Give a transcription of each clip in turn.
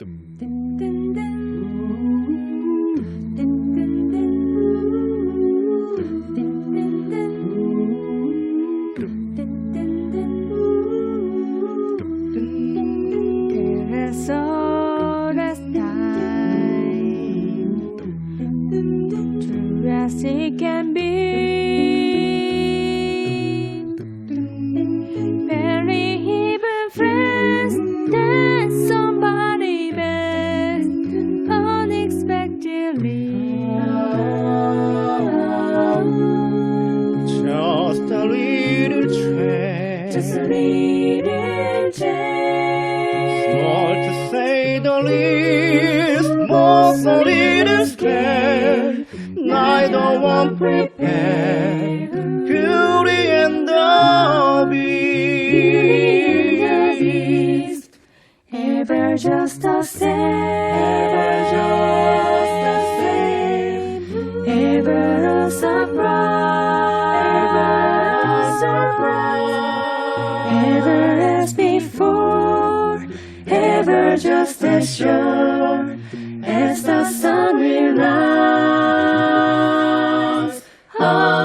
Dum, Neither one prepared. Beauty and the Beast. Ever just the same Ever just the same Ever a surprise Ever a surprise Ever as before Ever just as sure As the sun will rise Oh.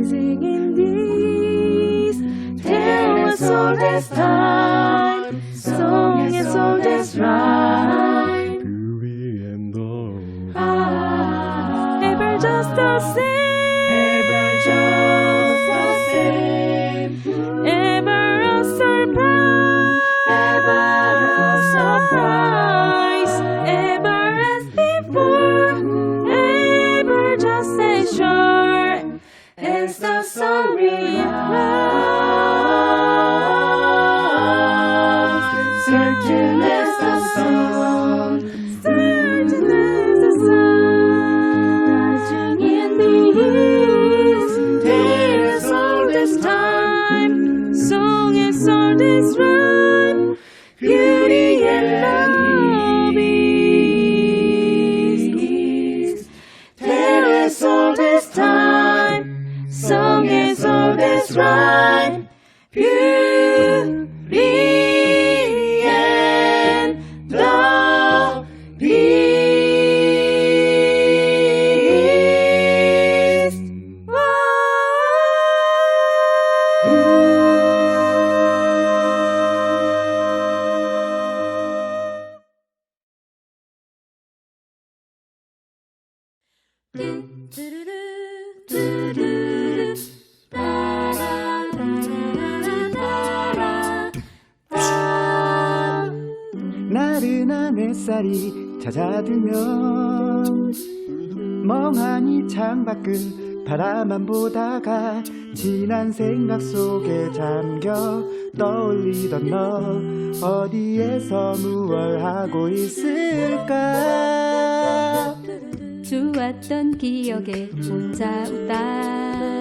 Rising in these Tale as old as time. Song as old as rhyme. Beauty and the Ever just the same. Ever just Certain as the the in the Tale as old as time. Song as old as rhyme Beauty and love is old as time. Song as old as rhyme Beauty 나른한 햇살이 찾아들면 멍하니 창밖을 바라만 보다가 지난 생각 속에 잠겨 떠올리던 너 어디에서 무얼 하고 있을까? 좋았던 기억에 혼자 웃다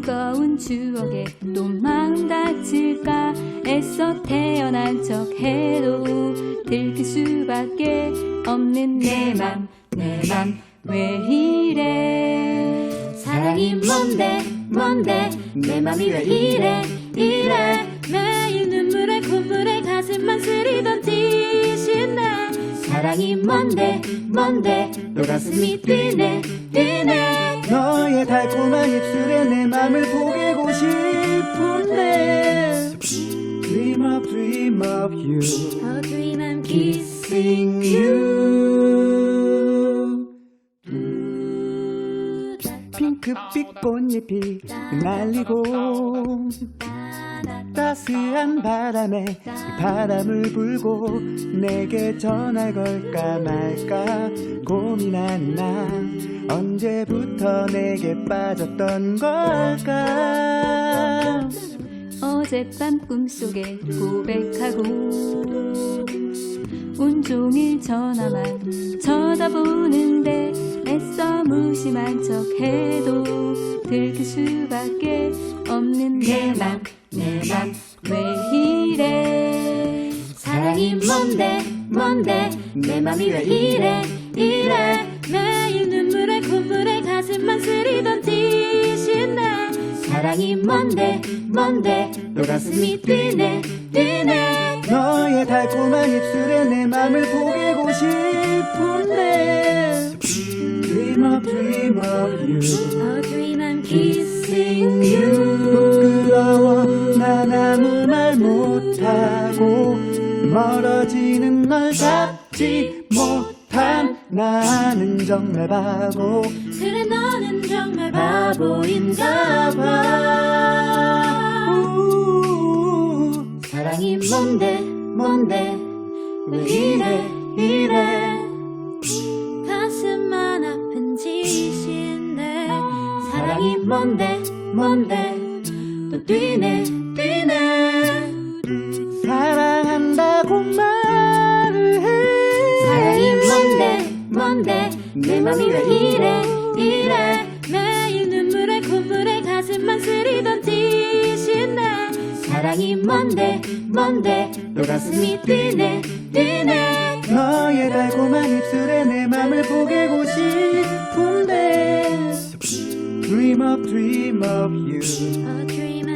무거운 추억에 또 마음 다칠까 애써 태어난 척 해도 들킬 수밖에 없는 내 맘 내 맘 왜 이래? 사랑이 뭔데 뭔데? 내 맘이 왜 이래? 이래. 매일 눈물에 콧물에 가슴만 쓰리던 티신네 사랑이 뭔데 뭔데? 또 가슴이 뛰네 뛰네 너의 달콤한 입술에 내 맘을 포개고 싶은데 Dream of dream of you A dream I'm Kissing you 핑크빛 꽃잎이 날리고 따스한 바람에 바람을 불고 내게 전화 걸까 말까 고민하는 나 언제부터 내게 빠졌던 걸까? 어젯밤 꿈속에 고백하고 온종일 전화만 쳐다보는데 애써 무심한 척 해도 들킬 수밖에 없는 내맘내맘 뭔데 뭔데 내 맘이 왜 이래 이래. 매일 눈물에 콧물에 가슴만 쓰리던 티신네 사랑이 뭔데 뭔데 또 가슴이 뛰네 뛰네. 너의 달콤한 입술에 내 맘을 포개고 싶은데 Dream of dream of you A dream I'm kissing you. 부끄러워. 난 아무 말 못하고 멀어지는 널 잡지 못한 나는 정말 바보. 그래 너는 정말 바보인가 봐. 우, 사랑이 뭔데 뭔데 왜 이래 이래. 가슴만 아픈 짓인데. 사랑이 뭔데 뭔데 또 뛰네 뛰네 말을 해. 사랑이 뭔데 뭔데 내 맘이 왜 이래 이래. 매일 눈물에 콧물에 가슴만 쓰리던 티신네 사랑이 뭔데 뭔데 또 가슴이 뛰네 뛰네. 너의 달콤한 입술에 내 맘을 포개고 싶은데. Dream of dream of you. A dream